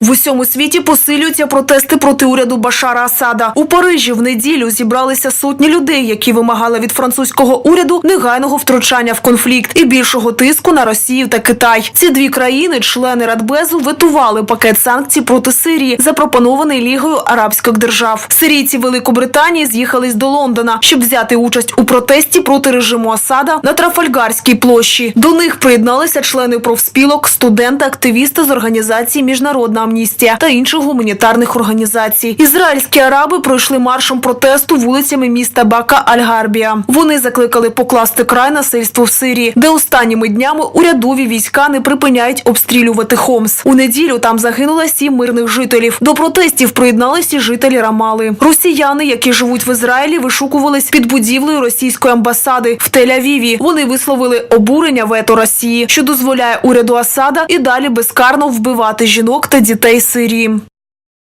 В усьому світі посилюються протести проти уряду Башара Асада. У Парижі в неділю зібралися сотні людей, які вимагали від французького уряду негайного втручання в конфлікт і більшого тиску на Росію та Китай. Ці дві країни, члени Радбезу, ветували пакет санкцій проти Сирії, запропонований Лігою арабських держав. Сирійці Великобританії з'їхались до Лондона, щоб взяти участь у протесті проти режиму Асада на Трафальгарській площі. До них приєдналися члени профспілок, студенти, активісти з організації Міжнародна амністія та інших гуманітарних організацій. Ізраїльські араби пройшли маршем протесту вулицями міста Бака Аль-Гарбія. Вони закликали покласти край насильству в Сирії, де останніми днями урядові війська не припиняють обстрілювати Хомс. У неділю там загинуло сім мирних жителів. До протестів приєдналися жителі Рамали. Росіяни, які живуть в Ізраїлі, вишукувались під будівлею російської амбасади в Тель-Авіві. Вони висловили обурення вето Росії, що дозволяє уряду Асада і далі безкарно вбивати жінок та дітей Сирії.